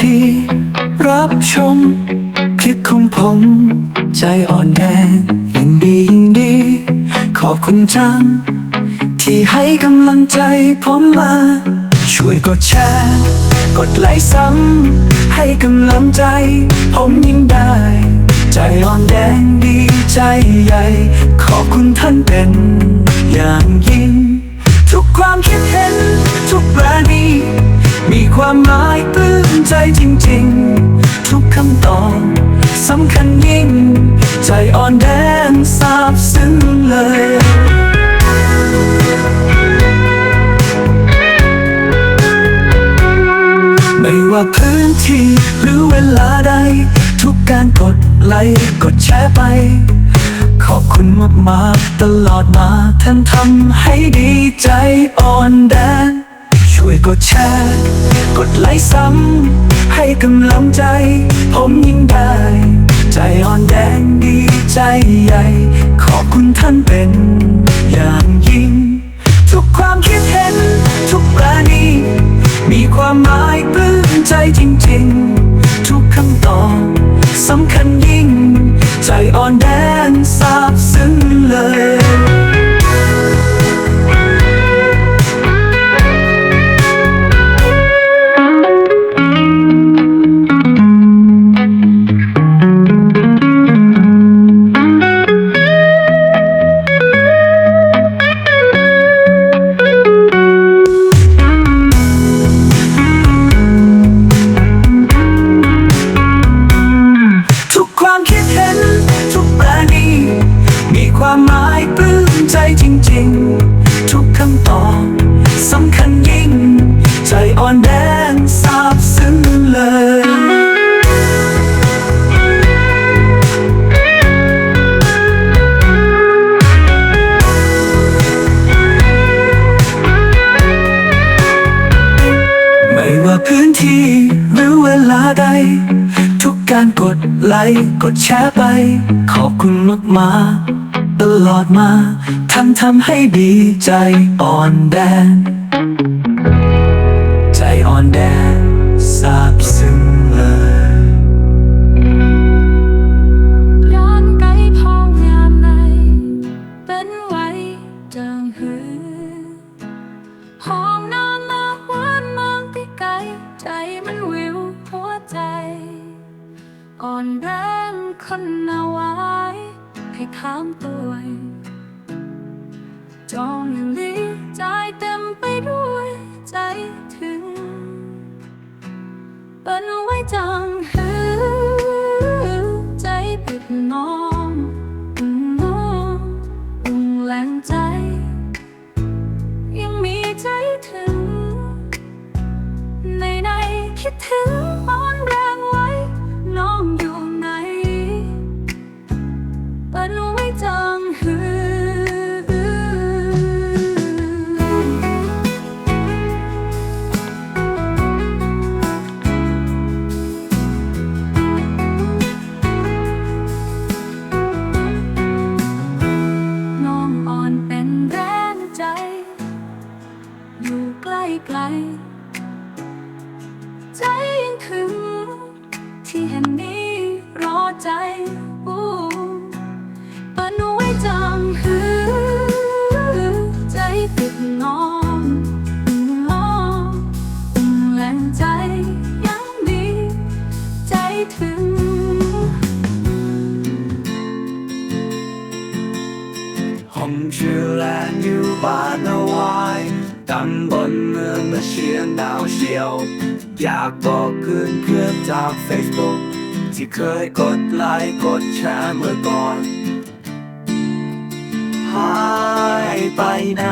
ที่รับชมคลิปของผม ใจอ่อนแอยิ่งดียิ่งดี ขอบคุณจัง ที่ให้กำลังใจผมมา ช่วยกดแชร์ กดไลค์ซ้ำให้กำลังใจ ผมยิ่งได้ ใจอ่อนแดงดีใจใหญ่ ขอบคุณท่านเป็น อย่างยิ่ง ทุกความคิดเห็น ทุกประณีมีความหมายปลื้ม ใจจริงๆ ทุกคำตอบสำคัญยิ่ง ใจอ่อนแดงซาบซึ้งเลยไม่ว่าพื้นที่หรือเวลาใด ทุกการกดไลค์กดแชร์ไป ขอบคุณมากๆตลอดมาท่านทำให้ดีใจอ่อนแดงช่วยกดแชร์ กดไลค์ซ้ำให้กำลังใจ ผมยิ่งได้ ใจอ่อนแดงดีใจใหญ่ ขอบคุณท่านเป็นอย่างยิ่ง ทุกความคิดเห็น ทุกประณีมีความหมายปลื้มใจจริง ๆ ทุกคำตอบสำคัญยิ่ง ใจอ่อนแดง จจริงๆ ทุกคำตอบสำคัญยิ่ง ใจอ่อนแดงซาบซึ้งเลยไม่ว่าพื้นที่หรือเวลาใด ทุกการกดไลค์กดแชร์ไป ขอบคุณมากมา ตลอดมาท่านทำให้ดีใจอ่อนแดงใจอ่อนแดงซาบซึ้งเลยย้อนไกลพองยามใน เป็นไว้จางหือห้องนอนละหวานมองที่ไกล ใจมันวิวหัวใจ อ่อนแรงคนเอาไว้ ให้ข้ามตัวจองอยู่ลีใจเต็มไปด้วยใจถึงเป็นไว้จังหือใจปิดน้องอุ่นน้องอุ่นแรงใจ ยังมีใจถึง ในในคิดถึง ไกล ใจยังถึงที่แห่งนี้รอใจอู้ปนไว้จังหือใจติดนอนน้องแรงใจยังดีใจถึงห้องชื่อแันบนเมืองและเชียงดาวเชียว อยากบอกคืนเพื่อนจาก Facebook ที่เคยกดไลค์กดแชร์เมื่อก่อน หายไปไหน